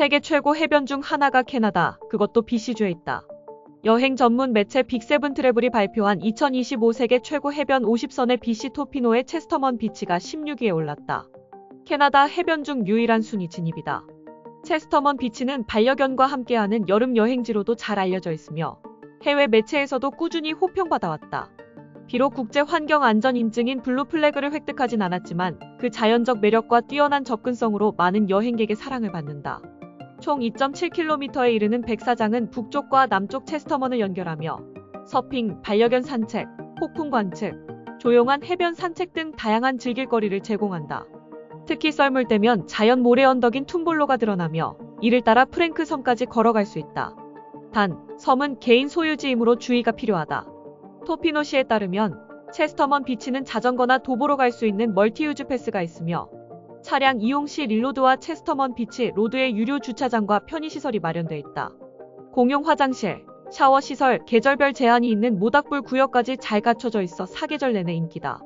세계 최고 해변 중 하나가 캐나다, 그것도 BC주에 있다. 여행 전문 매체 빅세븐 트래블이 발표한 2025 세계 최고 해변 50선의 BC 토피노의 체스터먼 비치가 16위에 올랐다. 캐나다 해변 중 유일한 순위 진입이다. 체스터먼 비치는 반려견과 함께하는 여름 여행지로도 잘 알려져 있으며 해외 매체에서도 꾸준히 호평받아왔다. 비록 국제 환경 안전 인증인 블루 플래그를 획득하진 않았지만 그 자연적 매력과 뛰어난 접근성으로 많은 여행객의 사랑을 받는다. 총 2.7km에 이르는 백사장은 북쪽과 남쪽 체스터먼을 연결하며 서핑, 반려견 산책, 폭풍 관측, 조용한 해변 산책 등 다양한 즐길거리를 제공한다. 특히 썰물 때면 자연 모래 언덕인 툼볼로가 드러나며 이를 따라 프랭크 섬까지 걸어갈 수 있다. 단, 섬은 개인 소유지이므로 주의가 필요하다. 토피노시에 따르면 체스터먼 비치는 자전거나 도보로 갈 수 있는 멀티유즈 패스가 있으며 차량 이용 시 릴로드와 체스터먼 비치 로드의 유료 주차장과 편의시설이 마련돼 있다. 공용 화장실, 샤워 시설, 계절별 제한이 있는 모닥불 구역까지 잘 갖춰져 있어 사계절 내내 인기다.